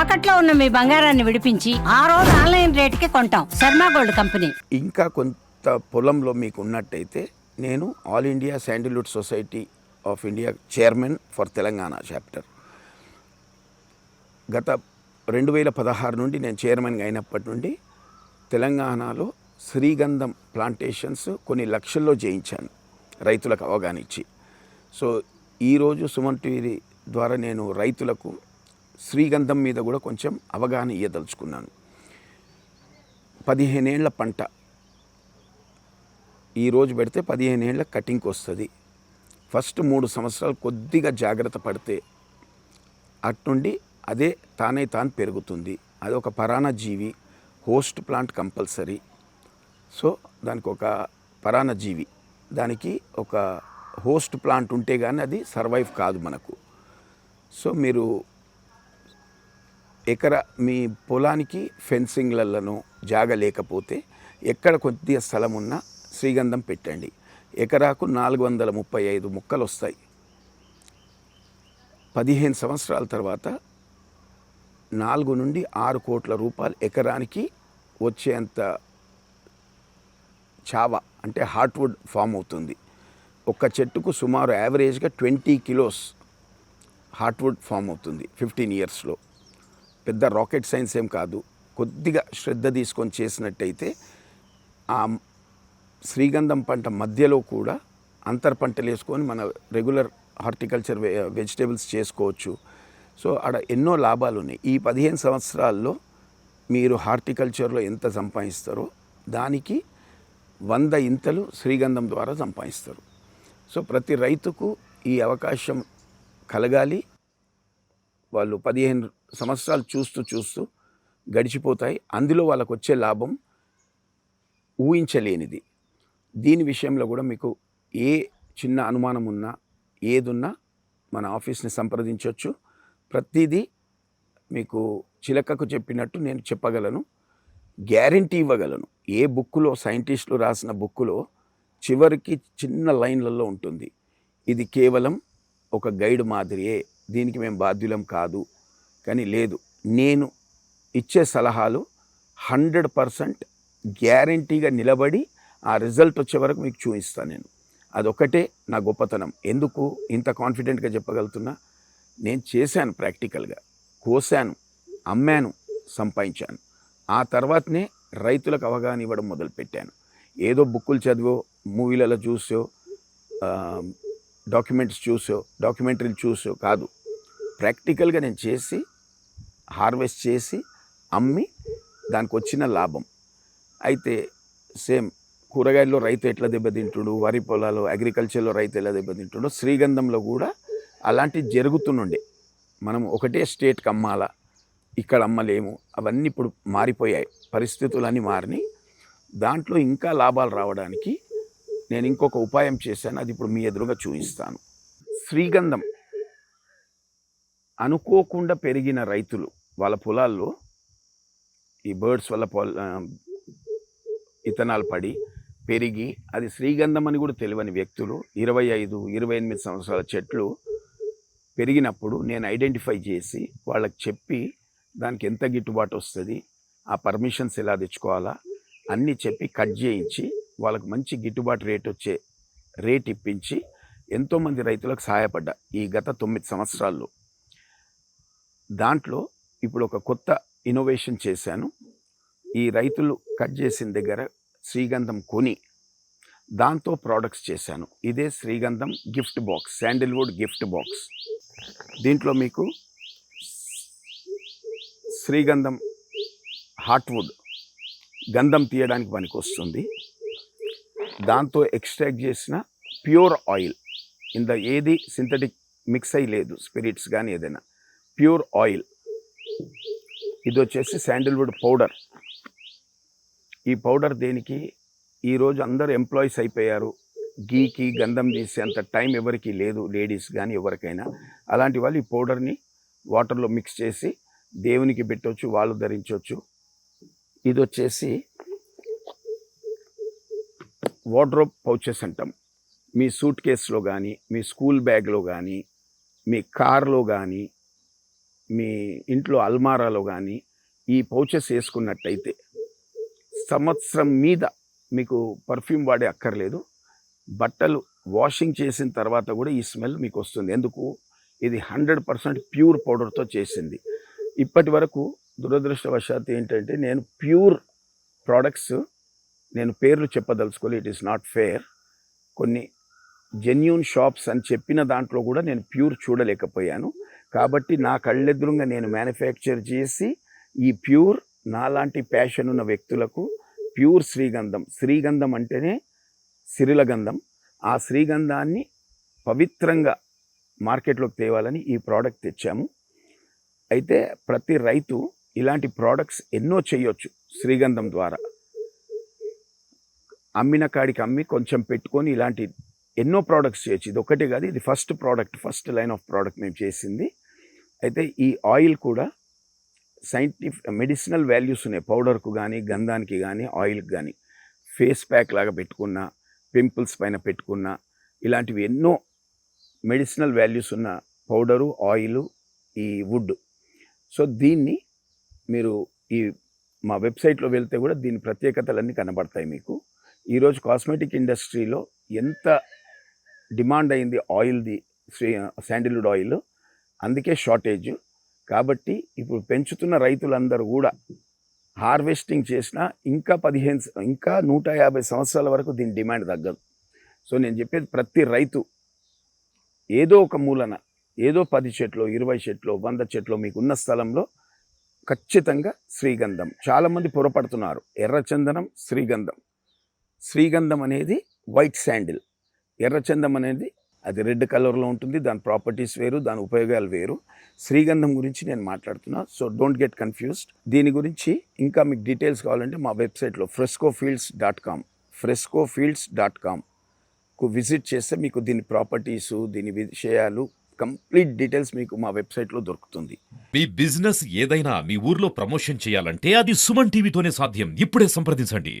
తాకట్లో ఉన్న మీ బంగారాన్ని విడిపించి ఆ రోజు ఆన్లైన్ రేటుకి కొంటాం. Sharma gold company. ఇంకా కొంత పొలంలో మీకు ఉన్నట్టయితే నేను all India sandalwood society of India chairman for Telangana chapter. గత రెండు వేల పదహారు నుండి నేను చైర్మన్గా అయినప్పటి నుండి తెలంగాణలో శ్రీగంధం ప్లాంటేషన్స్ కొన్ని లక్షల్లో చేయించాను రైతులకు అవగాహన ఇచ్చి సో ఈరోజు సుమన్ టీవీ ద్వారా నేను రైతులకు శ్రీగంధం మీద కూడా కొంచెం అవగాహన ఇయ్యదలుచుకున్నాను. పదిహేనేళ్ళ పంట. ఈరోజు పెడితే పదిహేను ఏళ్ళ కటింగ్కి వస్తుంది. ఫస్ట్ మూడు సంవత్సరాలు కొద్దిగా జాగ్రత్త పడితే అట్నుండి అదే తానే తాను పెరుగుతుంది. అది ఒక పరాణ జీవి హోస్ట్ ప్లాంట్ కంపల్సరీ. సో దానికి ఒక పరాణ జీవి దానికి ఒక హోస్ట్ ప్లాంట్ ఉంటే కానీ అది సర్వైవ్ కాదు మనకు. సో మీరు ఎకరా మీ పొలానికి ఫెన్సింగ్లలోనూ జాగ లేకపోతే ఎక్కడ కొద్దిగా స్థలం ఉన్నా శ్రీగంధం పెట్టండి. ఎకరాకు నాలుగు వందల ముప్పై ఐదు ముక్కలు వస్తాయి పదిహేను సంవత్సరాల తర్వాత నాలుగు నుండి ఆరు కోట్ల రూపాయలు ఎకరానికి వచ్చేంత చావ అంటే హార్ట్వుడ్ ఫామ్ అవుతుంది. ఒక్క చెట్టుకు సుమారు యావరేజ్గా ట్వంటీ కిలోస్ హార్ట్వుడ్ ఫామ్ అవుతుంది ఫిఫ్టీన్ ఇయర్స్లో. పెద్ద రాకెట్ సైన్స్ ఏం కాదు. కొద్దిగా శ్రద్ధ తీసుకొని చేసినట్టయితే ఆ శ్రీగంధం పంట మధ్యలో కూడా అంతర్ పంటలు వేసుకొని మన రెగ్యులర్ హార్టికల్చర్ వెజిటేబుల్స్ చేసుకోవచ్చు. సో ఆడ ఎన్నో లాభాలు ఉన్నాయి. ఈ పదిహేను సంవత్సరాల్లో మీరు హార్టికల్చర్లో ఎంత సంపాదిస్తారో దానికి వంద ఇంతలు శ్రీగంధం ద్వారా సంపాదిస్తారు. సో ప్రతి రైతుకు ఈ అవకాశం కలగాలి. వాళ్ళు పదిహేను సంవత్సరాలు చూస్తూ చూస్తూ గడిచిపోతాయి. అందులో వాళ్ళకు వచ్చే లాభం ఊహించలేనిది. దీని విషయంలో కూడా మీకు ఏ చిన్న అనుమానం ఉన్నా ఏదున్నా మన ఆఫీస్ని సంప్రదించవచ్చు ప్రతిదీ మీకు చిలకకు చెప్పినట్టు నేను చెప్పగలను. గ్యారంటీ ఇవ్వగలను. ఏ బుక్కులో సైంటిస్టులు రాసిన బుక్కులో చివరికి చిన్న లైన్లలో ఉంటుంది. ఇది కేవలం ఒక గైడ్ మాదిరియే. దీనికి మేము బాధ్యులం కాదు. కానీ లేదు నేను ఇచ్చే సలహాలు హండ్రెడ్ పర్సెంట్ గ్యారంటీగా నిలబడి ఆ రిజల్ట్ వచ్చే వరకు మీకు చూపిస్తాను నేను. అదొకటే నా గొప్పతనం. ఎందుకు ఇంత కాన్ఫిడెంట్గా చెప్పగలుగుతున్నా? నేను చేశాను ప్రాక్టికల్గా. కోసాను అమ్మాను సంపాదించాను. ఆ తర్వాతనే రైతులకు అవగాహన ఇవ్వడం మొదలుపెట్టాను. ఏదో బుక్కులు చదివో మూవీలలో చూసో డాక్యుమెంట్స్ చూసో డాక్యుమెంటరీలు చూసో కాదు. ప్రాక్టికల్గా నేను చేసి హార్వెస్ట్ చేసి అమ్మి దానికి వచ్చిన లాభం. అయితే సేమ్ కూరగాయల్లో రైతు ఎట్లా దెబ్బతింటుడు వరి పొలాలు అగ్రికల్చర్లో రైతు ఎలా దెబ్బతింటుడో శ్రీగంధంలో కూడా అలాంటివి జరుగుతుండే మనం ఒకటే స్టేట్కి అమ్మాలా ఇక్కడ అమ్మలేము అవన్నీ ఇప్పుడు మారిపోయాయి పరిస్థితులన్నీ మారినాయి. దాంట్లో ఇంకా లాభాలు రావడానికి నేను ఇంకొక ఉపాయం చేశాను అది ఇప్పుడు మీ ఎదురుగా చూపిస్తాను. శ్రీగంధం అనుకోకుండా పెరిగిన రైతులు వాళ్ళ పొలాల్లో ఈ బర్డ్స్ వల్ల పొల ఆ, పడి పెరిగి అది శ్రీగంధం అని కూడా తెలియని వ్యక్తులు ఇరవై ఐదు ఇరవై ఎనిమిది సంవత్సరాల చెట్లు పెరిగినప్పుడు నేను ఐడెంటిఫై చేసి వాళ్ళకి చెప్పి దానికి ఎంత గిట్టుబాటు వస్తుంది ఆ పర్మిషన్స్ ఎలా తెచ్చుకోవాలా అన్నీ చెప్పి కట్ చేయించి వాళ్ళకి మంచి గిట్టుబాటు రేట్ వచ్చే రేట్ ఇప్పించి ఎంతోమంది రైతులకు సహాయపడ్డా ఈ గత తొమ్మిది సంవత్సరాల్లో. దాంట్లో ఇప్పుడు ఒక కొత్త ఇన్నోవేషన్ చేశాను. ఈ రైతులు కట్ చేసిన దగ్గర శ్రీగంధం కొని దాంతో ప్రోడక్ట్స్ చేశాను. ఇదే శ్రీగంధం gift box sandalwood gift box దీంట్లో మీకు శ్రీగంధం హార్ట్వుడ్ గంధం తీయడానికి పనికి వస్తుంది దాంతో ఎక్స్ట్రాక్ట్ చేసిన ప్యూర్ ఆయిల్ ఇంత ఏది సింథటిక్ మిక్స్ అయ్యి లేదు స్పిరిట్స్ కానీ ఏదైనా. Pure oil. ఇది వచ్చేసి శాండిల్వుడ్ పౌడర్. ఈ పౌడర్ దేనికి? ఈరోజు అందరూ ఎంప్లాయీస్ అయిపోయారు. గీకి గంధం తీసే అంత టైం ఎవరికి లేదు లేడీస్ కానీ ఎవరికైనా. అలాంటి వాళ్ళు ఈ పౌడర్ని వాటర్లో మిక్స్ చేసి దేవునికి పెట్టవచ్చు వాళ్ళు ధరించవచ్చు ఇది వచ్చేసి వార్డ్రోబ్ పౌచెస్ అంటాం. మీ సూట్ కేసులో కానీ మీ స్కూల్ బ్యాగ్లో కానీ మీ కార్లో కానీ మీ ఇంట్లో అల్మారాలో కానీ ఈ పౌచెస్ వేసుకున్నట్టయితే సంవత్సరం మీద మీకు పర్ఫ్యూమ్ వాడే అక్కర్లేదు. బట్టలు వాషింగ్ చేసిన తర్వాత కూడా ఈ స్మెల్ మీకు వస్తుంది. ఎందుకు? ఇది హండ్రెడ్ పర్సెంట్ ప్యూర్ పౌడర్తో చేసింది. ఇప్పటి వరకు దురదృష్టవశాత్తు ఏంటంటే నేను ప్యూర్ ప్రోడక్ట్స్ నేను పేర్లు చెప్పదలుచుకోలే ఇట్ ఈస్ నాట్ ఫేర్. కొన్ని జెన్యున్ షాప్స్ అని చెప్పిన దాంట్లో కూడా నేను ప్యూర్ చూడలేకపోయాను. కాబట్టి నా కళ్ళెదురుగా నేను మ్యానుఫ్యాక్చర్ చేసి ఈ ప్యూర్ నాలాంటి ప్యాషన్ ఉన్న వ్యక్తులకు ప్యూర్ శ్రీగంధం. శ్రీగంధం అంటేనే సిరిల గంధం. ఆ శ్రీగంధాన్ని పవిత్రంగా మార్కెట్లోకి తేవాలని ఈ ప్రోడక్ట్ తెచ్చాము. అయితే ప్రతి రైతు ఇలాంటి ప్రోడక్ట్స్ ఎన్నో చేయొచ్చు శ్రీగంధం ద్వారా. అమ్మిన కాడికి అమ్మి కొంచెం పెట్టుకొని ఇలాంటి ఎన్నో ప్రోడక్ట్స్ చేయొచ్చు. ఇది ఒకటే కాదు ఇది first product first line of product మేము చేసింది. అయితే ఈ ఆయిల్ కూడా సైంటిఫిక్ మెడిసినల్ వాల్యూస్ ఉన్నాయి. పౌడర్కు కానీ గంధానికి కానీ ఆయిల్కి కానీ ఫేస్ ప్యాక్ లాగా పెట్టుకున్న పింపుల్స్ పైన పెట్టుకున్న ఇలాంటివి ఎన్నో మెడిసినల్ వాల్యూస్ ఉన్న పౌడరు ఆయిల్ ఈ వుడ్. సో దీన్ని మీరు ఈ మా వెబ్సైట్లో వెళ్తే కూడా దీని ప్రత్యేకతలన్నీ కనబడతాయి మీకు. ఈరోజు కాస్మెటిక్ ఇండస్ట్రీలో ఎంత డిమాండ్ అయింది ఆయిల్ది శ్రీ శాండిల్వుడ్ ఆయిల్. అందుకే షార్టేజ్. కాబట్టి ఇప్పుడు పెంచుతున్న రైతులందరూ కూడా హార్వెస్టింగ్ చేసినా ఇంకా పదిహేను ఇంకా నూట యాభై సంవత్సరాల వరకు దీని డిమాండ్ తగ్గదు. సో నేను చెప్పేది ప్రతి రైతు ఏదో ఒక మూలన ఏదో పది చెట్లు ఇరవై చెట్లు వంద చెట్లు మీకున్న స్థలంలో ఖచ్చితంగా శ్రీగంధం. చాలామంది పొరపడుతున్నారు. ఎర్రచందనం శ్రీగంధం. శ్రీగంధం అనేది వైట్ శాండిల్. ఎర్రచందం అనేది అది రెడ్ కలర్లో ఉంటుంది దాని ప్రాపర్టీస్ వేరు దాని ఉపయోగాలు వేరు. శ్రీగంధం గురించి నేను మాట్లాడుతున్నా సో డోంట్ గెట్ కన్ఫ్యూజ్డ్. దీని గురించి ఇంకా మీకు డీటెయిల్స్ కావాలంటే మా వెబ్సైట్లో Fresco fields dot com Fresco fields dot కామ్కు visit చేస్తే మీకు దీని ప్రాపర్టీసు దీని విషయాలు కంప్లీట్ డీటెయిల్స్ మీకు మా వెబ్సైట్లో దొరుకుతుంది. మీ బిజినెస్ ఏదైనా మీ ఊర్లో ప్రమోషన్ చేయాలంటే అది సుమన్ టీవీతోనే సాధ్యం. ఇప్పుడే సంప్రదించండి.